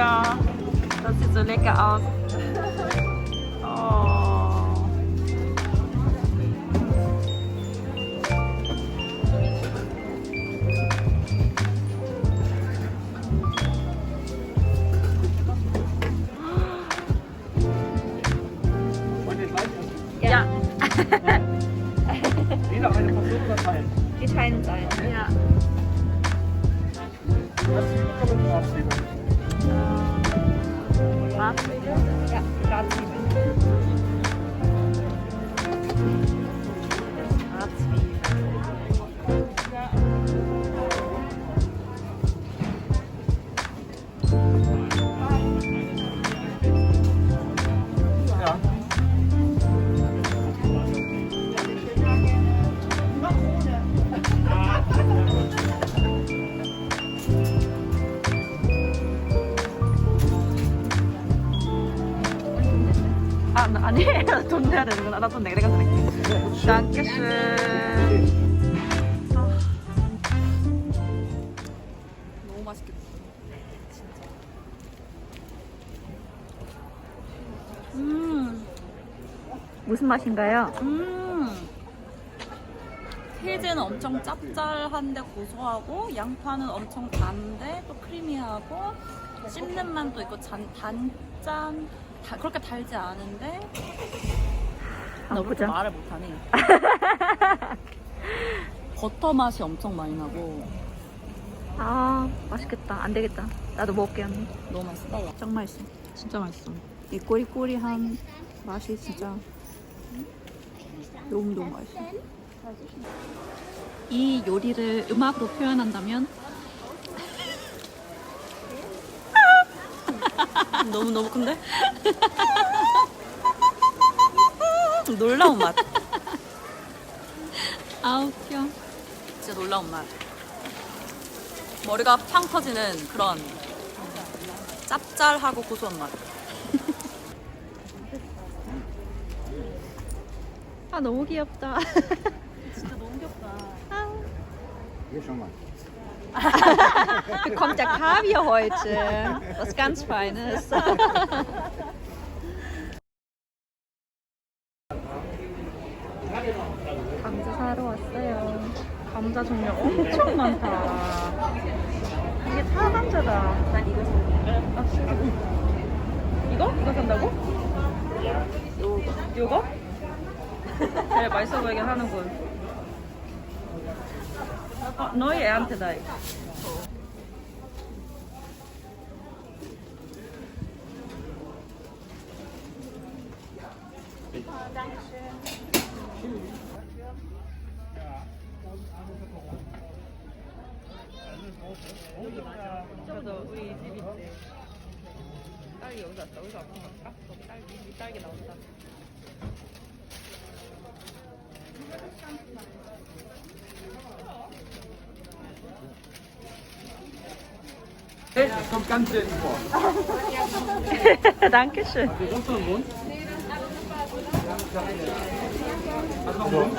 Ja, das sieht so lecker aus. 돈 내야 되는구나. 나돈 내가 내가 낼게. dankeschön. 너무 맛있겠다. 음, 무슨 맛인가요? 음. 치즈는 엄청 짭짤한데 고소하고 양파는 엄청 단데 또 크리미하고 씹는 맛도 있고 잔, 단짠 다, 그렇게 달지 않은데 나왜 이렇게 보자. 말을 못하니 버터 맛이 엄청 많이 나고 아, 맛있겠다. 안 되겠다. 나도 먹을게, 언니. 너무 맛있어 짱 맛있어 진짜 맛있어 이 꼬리꼬리한 맛이 진짜 너무 너무 맛있어 이 요리를 음악으로 표현한다면 너무 너무 큰데? 놀라운 맛. 아 웃겨. 진짜 놀라운 맛. 머리가 팡 터지는 그런 짭짤하고 고소한 맛. 아, 너무 귀엽다. 진짜 너무 귀엽다. Bekommt der Kaviar heute. Was ganz Feines. 감자 사러 왔어요. 감자 종류 엄청 많다. 이게 사감자다. 난 이거 살게. 아, 진짜? 이거? 이거 산다고? 요거. 요거? 제일 맛있어 보이긴 하는군. 어, 너희 애한테 다 이거. 저도 우리 집 있지. 딸기 여기서 왔다. 여기서 왔던 걸까? 거기 딸기, 이 딸기 나온다. Das kommt ganz selten vor. Dankeschön. Hast du noch einen Mund? Hast du noch einen Mund?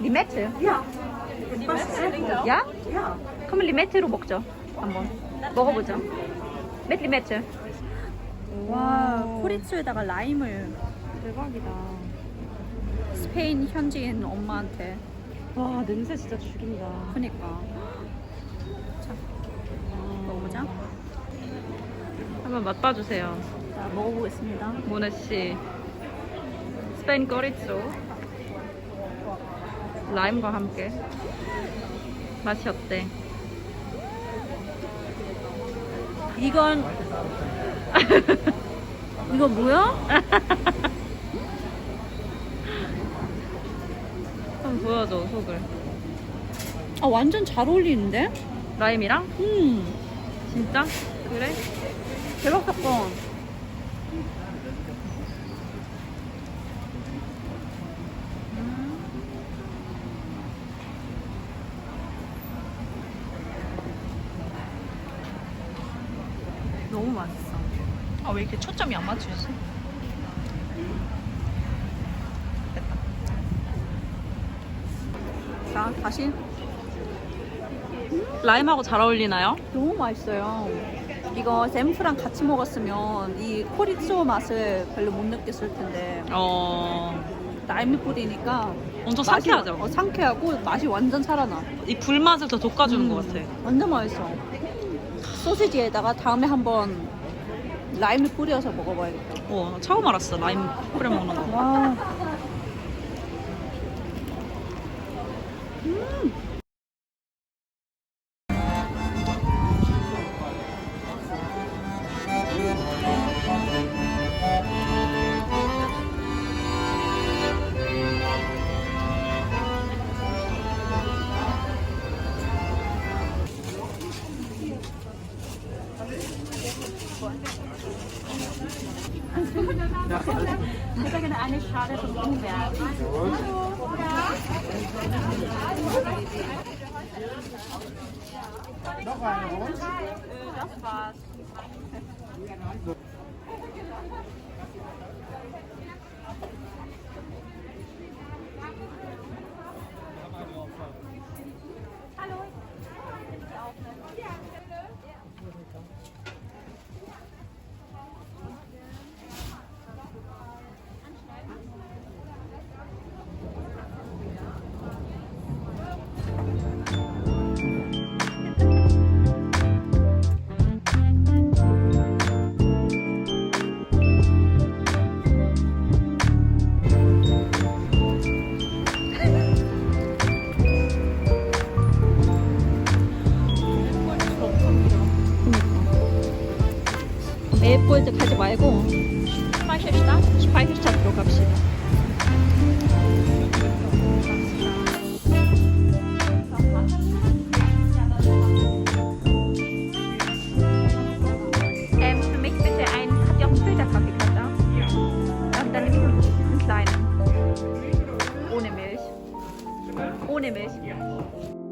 리메트. 야. 야? 그러면 리메트로 먹죠. 한번 먹어보죠. 몇 리메트? 와, 코리츠에다가 라임을 대박이다. 스페인 현지인 엄마한테. 와 냄새 진짜 죽인다. 그니까. 자, 먹어보자. 한번 맛봐주세요. 자, 먹어보겠습니다. 모네 씨. 스페인 꼬리쪼. 라임과 함께. 맛이 어때? 이건 이거 뭐야? 한번 보여줘 속을. 아 완전 잘 어울리는데? 라임이랑? 음 진짜? 그래? 대박 사건. 너무 맛있어. 아 왜 이렇게 초점이 안 맞추지? 됐다. 자 다시 라임하고 잘 어울리나요? 너무 맛있어요. 이거 샘프랑 같이 먹었으면 이 코리츠오 맛을 별로 못 느꼈을 텐데 어. 라임을 뿌리니까 엄청 맛이 상쾌하죠? 어, 상쾌하고 맛이 완전 살아나. 이 불맛을 더 돋궈주는 음, 것 같아. 완전 맛있어. 소시지에다가 다음에 한번 라임을 뿌려서 먹어봐야겠다. 와, 나 처음 알았어. 라임 뿌려 먹는 거. 와. Mm. Ich gerne eine Schale von Blumenberg. Noch eine Rund. Das war's. 말고 스파이시스타? 스파이시스타 들어갑시다. Ohne Milch. Ohne Milch.